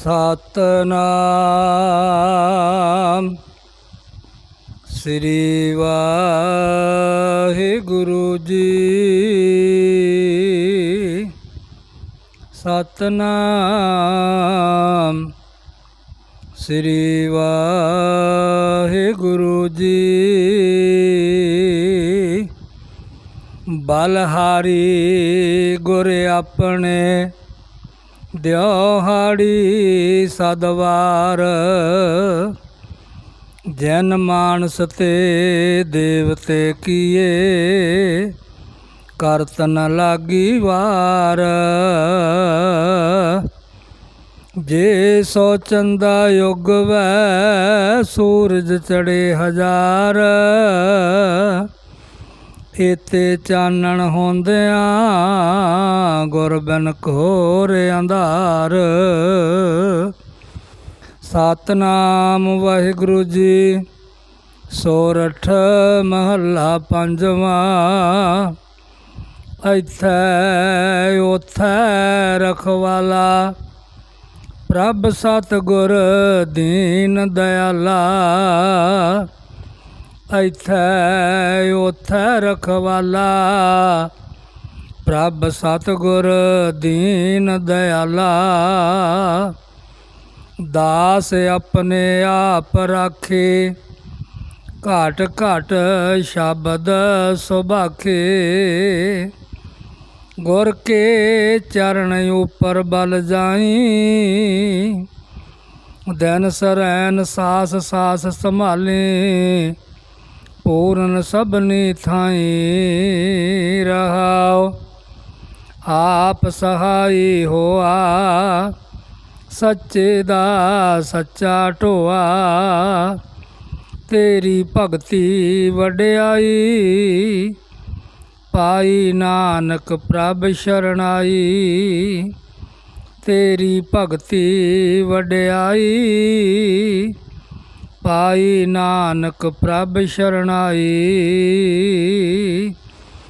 ਸਤਨਾਮ। ਸ੍ਰੀ ਵਾਹਿਗੁਰੂ ਜੀ। ਸਤਨਾਮ। ਸ੍ਰੀ ਵਾਹਿਗੁਰੂ ਜੀ। ਬਲਹਾਰੀ ਗੁਰ ਆਪਣੇ ਦਿਹਾੜੀ ਸਦਵਾਰ, ਜਨ ਮਾਨਸ ਤੇ ਦੇਵਤੇ ਕੀਏ ਕਰਤ ਨ ਲਾਗੀ ਵਾਰ। ਜੇ ਸੋ ਚੰਦਾ ਯੁਗ ਵੈ ਸੂਰਜ ਚੜੇ ਹਜ਼ਾਰ। ਇਤੇ ਚਾਨਣ ਹੁੰਦਿਆਂ ਗੁਰ ਬਿਨ ਘੋਰ ਅੰਧਾਰ। ਸਤਨਾਮ ਵਾਹਿਗੁਰੂ ਜੀ, ਸੋਰਠ ਮਹੱਲਾ ਪੰਜਵਾਂ। ਇੱਥੇ ਉਥੇ ਰਖਵਾਲਾ, ਪ੍ਰਭ ਸਤਿਗੁਰ ਦੀਨ ਦਇਆਲਾ ਇੱਥੇ ਉਥੇ ਰਖਵਾਲਾ ਪ੍ਰਭ ਸਤਿਗੁਰ ਦੀਨ ਦਿਆਲਾ, ਦਾਸ ਆਪਣੇ ਆਪ ਰਾਖੇ, ਘਾਟ ਘਾਟ ਸ਼ਬਦ ਸੁਭਾਖੇ। ਗੁਰ ਕੇ ਚਰਨ ਉਪਰ ਬਲ ਜਾਈ, ਦਿਨ ਸਰੈਨ ਸਾਸ ਸਾਸ ਸੰਭਾਲੇ, ਪੂਰਨ ਸਭਨੀ ਥਾਈ ਰਹਾਓ। ਆਪ ਸਹਾਈ ਹੋਆ, ਸੱਚੇ ਦਾ ਸੱਚਾ ਢੋਆ। ਤੇਰੀ ਭਗਤੀ ਵਡਿਆਈ, ਪਾਈ ਨਾਨਕ ਪ੍ਰਭ ਸ਼ਰਣਾਈ। ਤੇਰੀ ਭਗਤੀ ਵਡਿਆਈ, ਪਾਈ ਨਾਨਕ ਪ੍ਰਭ ਸ਼ਰਣਾਈ।